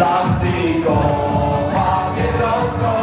plástico, papieroko.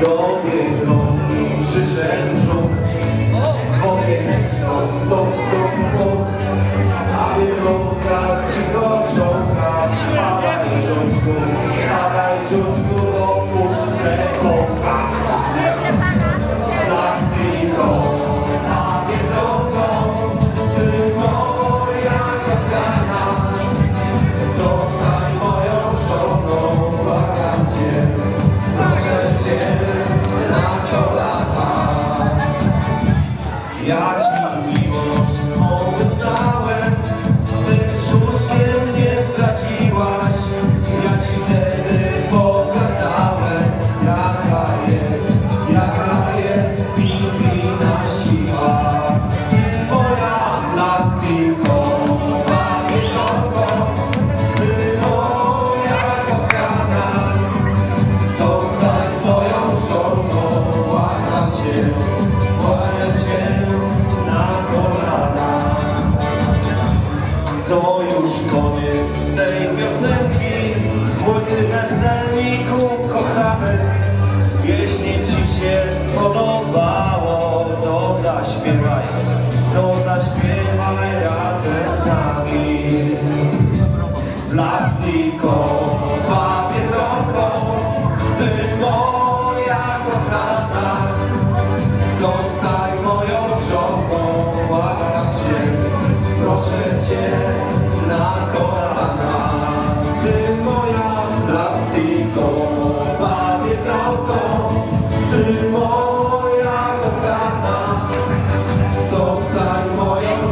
do biedronki przyszedł. Żółk W okieneczko stop, stop, puk A biedronka cicho wsiąka Spadaj żuczku, spadaj żuczku Opuść te pokój E a tej piosenki. Młody weselniku kochamy. Jeśli ci się spodobało To zaśpiewaj, to zaśpiewaj. boy.